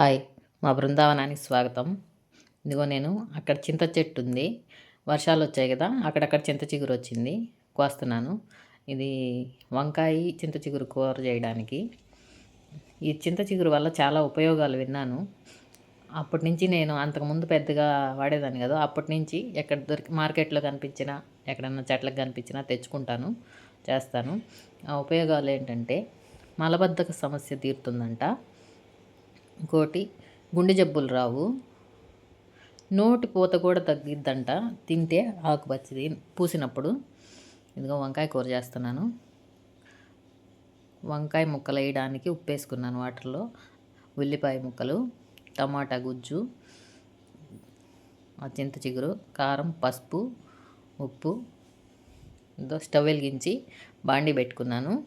Hi మా బృందావనానికి స్వాగతం. ఇదిగో నేను అక్కడ చింత చెట్టు ఉంది. వర్షాలు వచ్చాయి కదా అక్కడక్కడ చింత చిగురు వచ్చింది. కోస్తున్నాను. ఇది వంకాయ చింత చిగురు కూర చేయడానికి. ఈ చింత చిగురు వల్ల చాలా ఉపయోగాలు విన్నాను. అప్పటి నుంచి నేను అంతకుముందు పెద్దగా వాడేదాన్ని కదా. అప్పటి నుంచి ఎక్కడ దొరికి మార్కెట్లో కనిపించినా ఎక్కడన్నా చెట్లకు కనిపించినా తెచ్చుకుంటాను చేస్తాను. ఆ ఉపయోగాలు ఏంటంటే మలబద్ధక సమస్య తీరుతుందంట. ఇంకోటి గుండె జబ్బులు రావు. నోటి పూత కూడా తగ్గిద్దంట. తింటే ఆకుపచ్చిది పూసినప్పుడు. ఇదిగో వంకాయ కూర చేస్తున్నాను. వంకాయ ముక్కలు వేయడానికి ఉప్పు వేసుకున్నాను వాటర్లో. ఉల్లిపాయ ముక్కలు టమాటా గుజ్జు చింత చిగురు కారం పసుపు ఉప్పు స్టవ్ వెలిగించి బాండి పెట్టుకున్నాను.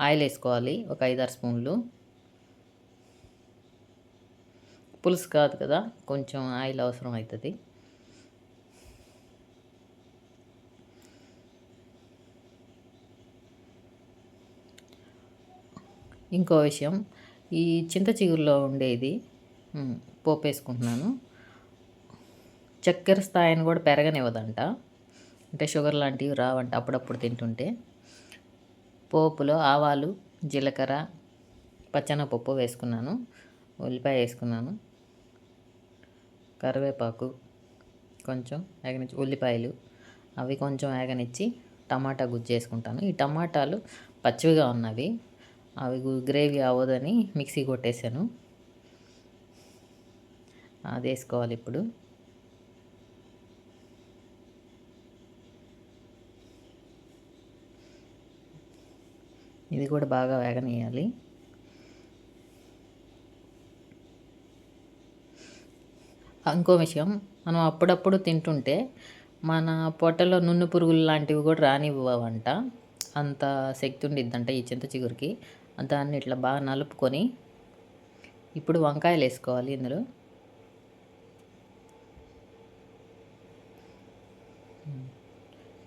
ఆయిల్ వేసుకోవాలి ఒక ఐదారు స్పూన్లు. పులుసు కాదు కదా కొంచెం ఆయిల్ అవసరం అవుతుంది ఇంకో విషయం ఈ చింత చిగురులో ఉండేది పోపు వేసుకుంటున్నాను చక్కెర స్థాయిని కూడా పెరగనివ్వదంట. అంటే షుగర్ లాంటివి రావంట అప్పుడప్పుడు తింటుంటే. పోపులో ఆవాలు జీలకర్ర పచ్చనపప్పు వేసుకున్నాను ఉల్లిపాయ వేసుకున్నాను. కరివేపాకు కొంచెం వేగనిచ్చి ఉల్లిపాయలు అవి కొంచెం వేగనిచ్చి టమాటా గుజ్జు చేసుకుంటాను. ఈ టమాటాలు పచ్చివిగా ఉన్నవి అవి గ్రేవీ అవ్వదని మిక్సీ కొట్టేశాను అది వేసుకోవాలి ఇప్పుడు. ఇది కూడా బాగా వేగనీయాలి ఇంకో విషయం మనం అప్పుడప్పుడు తింటుంటే మన పొట్టలో నున్ను పురుగులు లాంటివి కూడా రానివ్వవంట. అంత శక్తి ఉండిద్దంట ఈ చింత చిగురికి. దాన్ని ఇట్లా బాగా నలుపుకొని ఇప్పుడు వంకాయలు వేసుకోవాలి ఇందులో.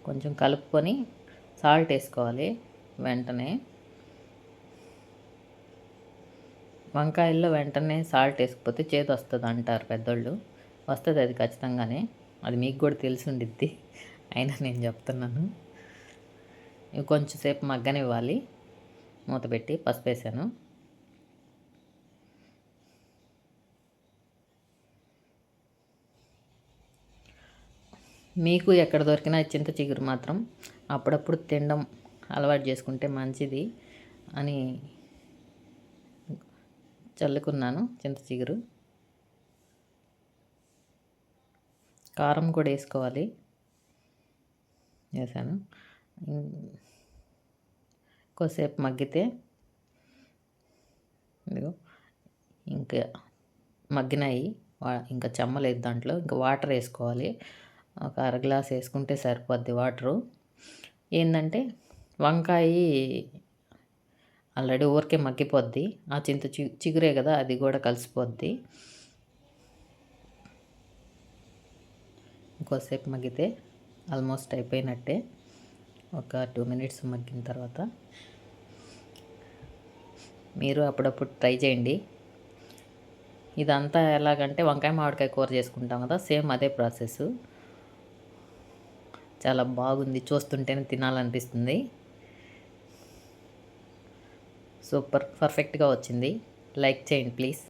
కొంచెం కలుపుకొని సాల్ట్ వేసుకోవాలి వెంటనే. వంకాయల్లో వెంటనే సాల్ట్ వేసుకుపోతే చేతి వస్తుంది అంటారు పెద్దోళ్ళు. వస్తుంది అది ఖచ్చితంగానే. అది మీకు కూడా తెలిసి ఉండిద్ది. అయినా నేను చెప్తున్నాను. కొంచెం సేపు మగ్గనివ్వాలి మూత పెట్టి పసుపు వేసాను. మీకు ఎక్కడ దొరికినా చింత చిగురు మాత్రం అప్పుడప్పుడు తినడం అలవాటు చేసుకుంటే మంచిది అని చల్లుకున్నాను చింత చిగురు. కారం కూడా వేసుకోవాలి. వేసాను. కొద్దిసేపు మగ్గితే ఇదిగో ఇంకా మగ్గినాయి. ఇంకా చెమ్మలేదు దాంట్లో. ఇంకా వాటర్ వేసుకోవాలి. ఒక అర గ్లాస్ వేసుకుంటే సరిపోద్ది వాటరు. ఏంటంటే వంకాయ ఆల్రెడీ ఊరికే మగ్గిపోద్ది. ఆ చింత చిగురే కదా అది కూడా కలిసిపోద్ది. ఇంకోసేపు మగ్గితే ఆల్మోస్ట్ అయిపోయినట్టే. ఒక టూ మినిట్స్ మగ్గిన తర్వాత. మీరు అప్పుడప్పుడు ట్రై చేయండి. ఇదంతా ఎలాగంటే వంకాయ మామిడికాయ కూర చేసుకుంటాం కదా సేమ్ అదే ప్రాసెస్. చాలా బాగుంది. చూస్తుంటేనే తినాలనిపిస్తుంది. సూపర్ పర్ఫెక్ట్గా వచ్చింది. లైక్ చేయండి ప్లీజ్.